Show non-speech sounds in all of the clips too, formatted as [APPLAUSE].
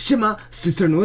Siema, z tej strony.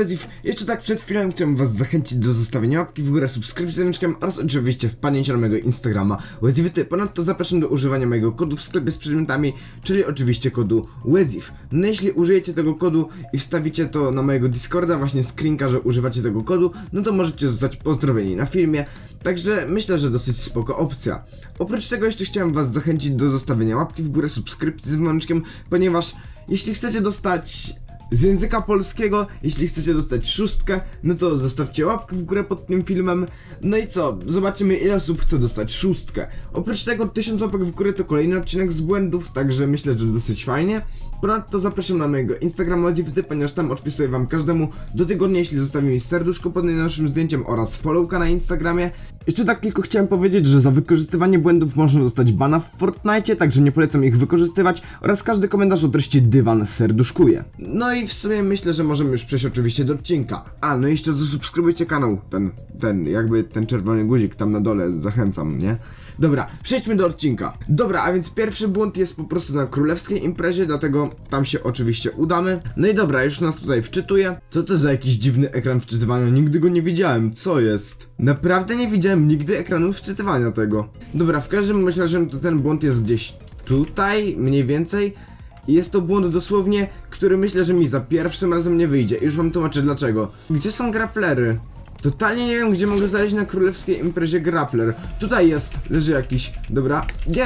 Jeszcze tak przed chwilą chciałem was zachęcić do zostawienia łapki w górę, subskrypcji z dzwoneczkiem oraz oczywiście wpadnięcia na mojego Instagrama Wezify. Ponadto zapraszam do używania mojego kodu w sklepie z przedmiotami, czyli oczywiście kodu Wezif. No jeśli użyjecie tego kodu i wstawicie to na mojego Discorda, właśnie screenka, że używacie tego kodu, no to możecie zostać pozdrowieni na filmie. Także myślę, że dosyć spoko opcja. Oprócz tego jeszcze chciałem was zachęcić do zostawienia łapki w górę, subskrypcji z dzwoneczkiem, ponieważ jeśli chcecie dostać z języka polskiego. Jeśli chcecie dostać szóstkę, no to zostawcie łapkę w górę pod tym filmem. No i co? Zobaczymy ile osób chce dostać szóstkę. Oprócz tego 1000 łapek w górę to kolejny odcinek z błędów, także myślę, że dosyć fajnie. Ponadto zapraszam na mojego Instagrama Odzifty, ponieważ tam odpisuję wam każdemu do tygodnia, jeśli zostawi mi serduszko pod najnowszym zdjęciem oraz followka na Instagramie. Jeszcze tak tylko chciałem powiedzieć, że za wykorzystywanie błędów można dostać bana w Fortnite, także nie polecam ich wykorzystywać oraz każdy komentarz o treści dywan serduszkuje. No i w sumie myślę, że możemy już przejść oczywiście do odcinka. A, no i jeszcze zasubskrybujcie kanał, ten, ten, jakby ten czerwony guzik tam na dole, zachęcam, nie? Dobra, przejdźmy do odcinka. Dobra, a więc pierwszy błąd jest po prostu na królewskiej imprezie, dlatego tam się oczywiście udamy. No i dobra, już nas tutaj wczytuje. Co to za jakiś dziwny ekran wczytywania? Nigdy go nie widziałem, co jest? Naprawdę nie widziałem nigdy ekranu wczytywania tego. Dobra, w każdym razie to ten błąd jest gdzieś tutaj, mniej więcej. I jest to błąd dosłownie, który myślę, że mi za pierwszym razem nie wyjdzie. Już wam tłumaczę dlaczego. Gdzie są grapplery? Totalnie nie wiem, gdzie mogę znaleźć na królewskiej imprezie grappler. Tutaj jest, leży jakiś. Dobra, nie!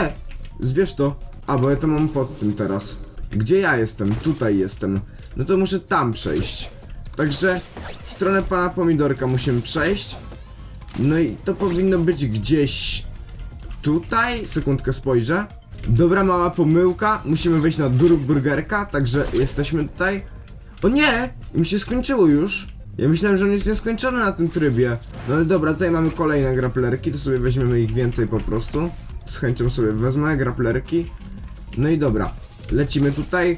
Zbierz to. A, bo ja to mam pod tym teraz. Gdzie ja jestem? Tutaj jestem. No to muszę tam przejść. Także w stronę pana pomidorka musimy przejść. No i to powinno być gdzieś tutaj. Sekundkę spojrzę. Dobra, mała pomyłka. Musimy wejść na dur burgerka, także jesteśmy tutaj. O nie! Mi się skończyło już. Ja myślałem, że on jest nieskończony na tym trybie. No ale dobra, tutaj mamy kolejne graplerki, to sobie weźmiemy ich więcej po prostu. Z chęcią sobie wezmę graplerki. No i dobra, lecimy tutaj.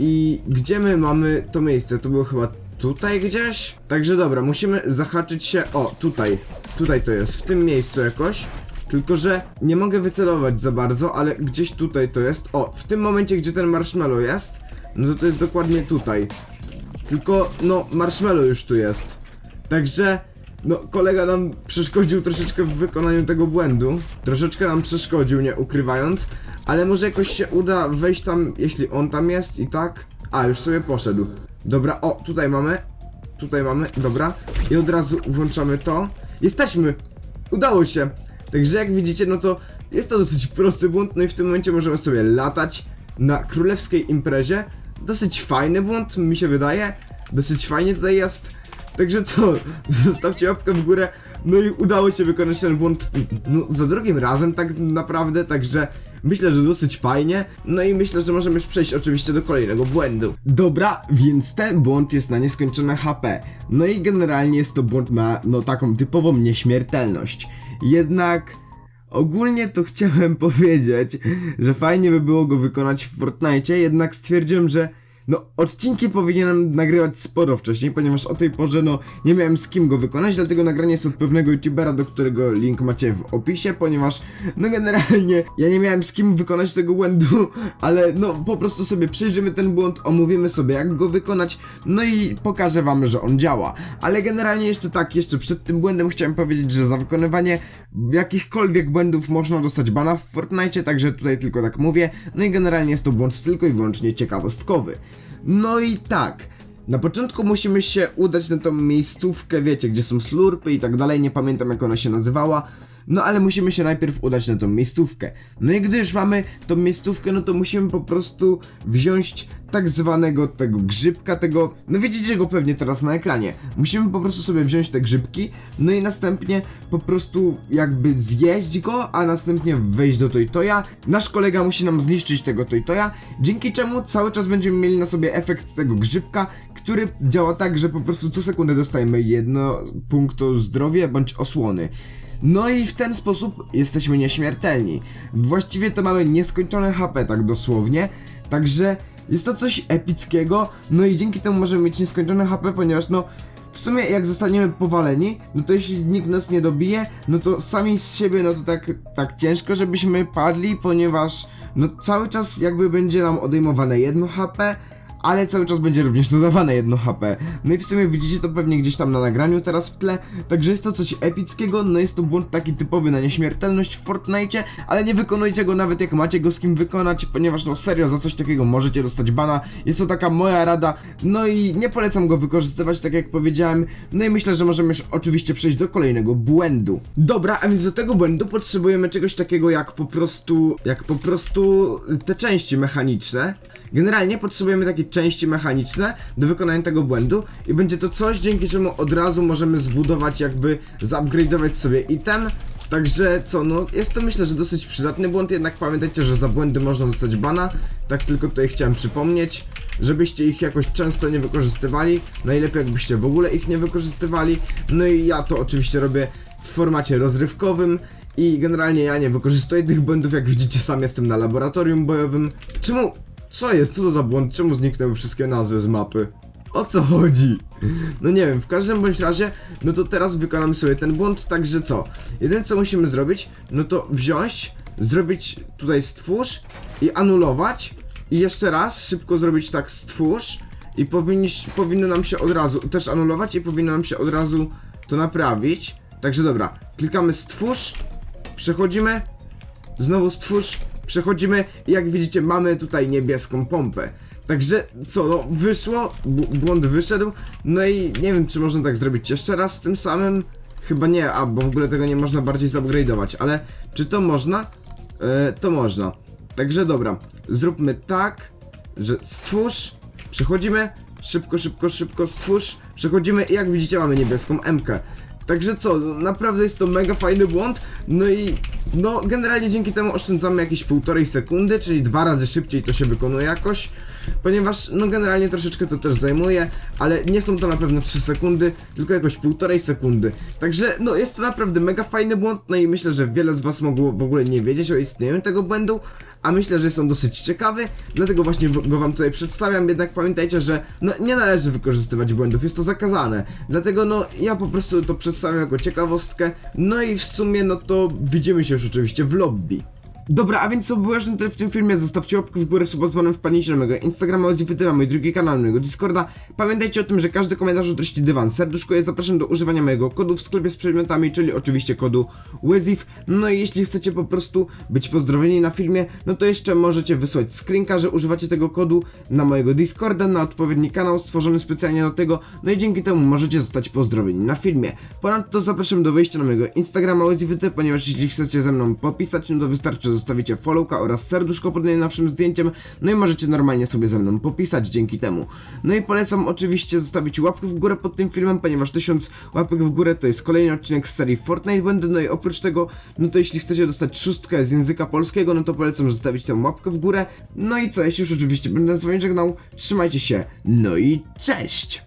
I gdzie my mamy to miejsce? To było chyba tutaj gdzieś? Także dobra, musimy zahaczyć się. O, tutaj. Tutaj to jest, w tym miejscu jakoś. Tylko, że nie mogę wycelować za bardzo, ale gdzieś tutaj to jest. O, w tym momencie, gdzie ten marshmallow jest, no to to jest dokładnie tutaj. Tylko, no, marshmallow już tu jest. Także, no, kolega nam przeszkodził troszeczkę w wykonaniu tego błędu. Troszeczkę nam przeszkodził, nie ukrywając. Ale może jakoś się uda wejść tam, jeśli on tam jest i tak. A, już sobie poszedł. Dobra, o, tutaj mamy. Tutaj mamy, dobra. I od razu włączamy to. Jesteśmy! Udało się! Także jak widzicie, no to jest to dosyć prosty błąd, no i w tym momencie możemy sobie latać na królewskiej imprezie. Dosyć fajny błąd, mi się wydaje. Dosyć fajnie tutaj jest. Także co, [LAUGHS] zostawcie łapkę w górę. No i udało się wykonać ten błąd no, za drugim razem tak naprawdę, także myślę, że dosyć fajnie. No i myślę, że możemy już przejść oczywiście do kolejnego błędu. Dobra, więc ten błąd jest na nieskończone HP. No i generalnie jest to błąd na no taką typową nieśmiertelność. Jednak Ogólnie to chciałem [LAUGHS] powiedzieć, że fajnie by było go wykonać w Fortnite, jednak stwierdziłem, że no odcinki powinienem nagrywać sporo wcześniej, ponieważ o tej porze no nie miałem z kim go wykonać, dlatego nagranie jest od pewnego youtubera, do którego link macie w opisie, ponieważ no generalnie ja nie miałem z kim wykonać tego błędu, ale no po prostu sobie przejrzymy ten błąd, omówimy sobie jak go wykonać, no i pokażę wam, że on działa. Ale generalnie jeszcze tak, jeszcze przed tym błędem chciałem powiedzieć, że za wykonywanie jakichkolwiek błędów można dostać bana w Fortnite, także tutaj tylko tak mówię. No i generalnie jest to błąd tylko i wyłącznie ciekawostkowy. No i tak. Na początku musimy się udać na tą miejscówkę, wiecie, gdzie są slurpy i tak dalej, nie pamiętam jak ona się nazywała. No ale musimy się najpierw udać na tą miejscówkę. No i gdy już mamy tą miejscówkę, no to musimy po prostu wziąć tak zwanego tego grzybka, tego... No widzicie go pewnie teraz na ekranie. Musimy po prostu sobie wziąć te grzybki, no i następnie po prostu jakby zjeść go, a następnie wejść do Toytoya. Nasz kolega musi nam zniszczyć tego Toytoya, dzięki czemu cały czas będziemy mieli na sobie efekt tego grzybka, który działa tak, że po prostu co sekundę dostajemy jedno punktu zdrowie bądź osłony. No i w ten sposób jesteśmy nieśmiertelni. Właściwie to mamy nieskończone HP, tak dosłownie. Także jest to coś epickiego. No i dzięki temu możemy mieć nieskończone HP, ponieważ no. W sumie jak zostaniemy powaleni, no to jeśli nikt nas nie dobije, no to sami z siebie, no to tak, tak ciężko, żebyśmy padli, ponieważ no cały czas jakby będzie nam odejmowane jedno HP, ale cały czas będzie również dodawane 1 HP. No i w sumie widzicie to pewnie gdzieś tam na nagraniu teraz w tle, także jest to coś epickiego, no jest to błąd taki typowy na nieśmiertelność w Fortnite, ale nie wykonujcie go nawet jak macie go z kim wykonać, ponieważ no serio za coś takiego możecie dostać bana, jest to taka moja rada, no i nie polecam go wykorzystywać tak jak powiedziałem, no i myślę, że możemy już oczywiście przejść do kolejnego błędu. Dobra, a więc do tego błędu potrzebujemy czegoś takiego jak po prostu, jak po prostu te części mechaniczne. Generalnie potrzebujemy takie części mechaniczne do wykonania tego błędu i będzie to coś, dzięki czemu od razu możemy zbudować jakby, zupgrade'ować sobie item, Także co, no jest to myślę, że dosyć przydatny błąd, jednak pamiętajcie, że za błędy można dostać bana, tak tylko tutaj chciałem przypomnieć, żebyście ich jakoś często nie wykorzystywali, najlepiej jakbyście w ogóle ich nie wykorzystywali, no i ja to oczywiście robię w formacie rozrywkowym i generalnie ja nie wykorzystuję tych błędów, jak widzicie sam jestem na laboratorium bojowym. Czemu, co jest, co to za błąd, czemu zniknęły wszystkie nazwy z mapy? O co chodzi? No nie wiem, w każdym bądź razie, no to teraz wykonamy sobie ten błąd, także co? Jedyne co musimy zrobić, no to wziąć, zrobić tutaj stwórz i anulować i jeszcze raz szybko zrobić tak stwórz i powinniś, powinno nam się od razu też anulować i powinno nam się od razu to naprawić. Także dobra, klikamy stwórz, przechodzimy, Znowu stwórz, przechodzimy jak widzicie mamy tutaj niebieską pompę. Także co, no wyszło, błąd wyszedł, no i nie wiem czy można tak zrobić jeszcze raz z tym samym. Chyba nie, a bo w ogóle tego nie można bardziej zupgrade'ować, ale czy to można? E, to można. Także dobra, zróbmy tak, że stwórz, przechodzimy, szybko, szybko, szybko stwórz, przechodzimy i jak widzicie mamy niebieską MK. Także co, no, naprawdę jest to mega fajny błąd, no i no generalnie dzięki temu oszczędzamy jakieś półtorej sekundy, czyli dwa razy szybciej to się wykonuje jakoś, ponieważ no generalnie troszeczkę to też zajmuje, ale nie są to na pewno 3 sekundy, tylko jakoś półtorej sekundy. Także no jest to naprawdę mega fajny błąd, no i myślę, że wiele z was mogło w ogóle nie wiedzieć o istnieniu tego błędu, a myślę, że on dosyć ciekawy, dlatego właśnie go wam tutaj przedstawiam, jednak pamiętajcie, że no nie należy wykorzystywać błędów, jest to zakazane. Dlatego no ja po prostu to przedstawiam jako ciekawostkę, no i w sumie no to widzimy się już oczywiście w lobby. Dobra, a więc co było jeszcze w tym filmie, zostawcie łapkę w górę, suba dzwonem, wpadnijcie na mojego Instagrama, odzyfyty na mój drugi kanał, na mojego Discorda. Pamiętajcie o tym, że każdy komentarz o treści dywan serduszko jest zapraszam do używania mojego kodu w sklepie z przedmiotami, czyli oczywiście kodu WYZIF. No i jeśli chcecie po prostu być pozdrowieni na filmie, no to jeszcze możecie wysłać screenka, że używacie tego kodu na mojego Discorda, na odpowiedni kanał stworzony specjalnie do tego, no i dzięki temu możecie zostać pozdrowieni na filmie. Ponadto zapraszam do wejścia na mojego Instagrama WYZIFyty, ponieważ jeśli chcecie ze mną popisać, no to wystarczy, zostawicie followka oraz serduszko pod najnowszym zdjęciem, no i możecie normalnie sobie ze mną popisać dzięki temu. No i polecam oczywiście zostawić łapkę w górę pod tym filmem, ponieważ 1000 łapek w górę to jest kolejny odcinek z serii Fortnite Błędy, no i oprócz tego, no to jeśli chcecie dostać szóstkę z języka polskiego, no to polecam zostawić tę łapkę w górę. No i co, jeśli już oczywiście będę z wami żegnał, trzymajcie się, no i cześć!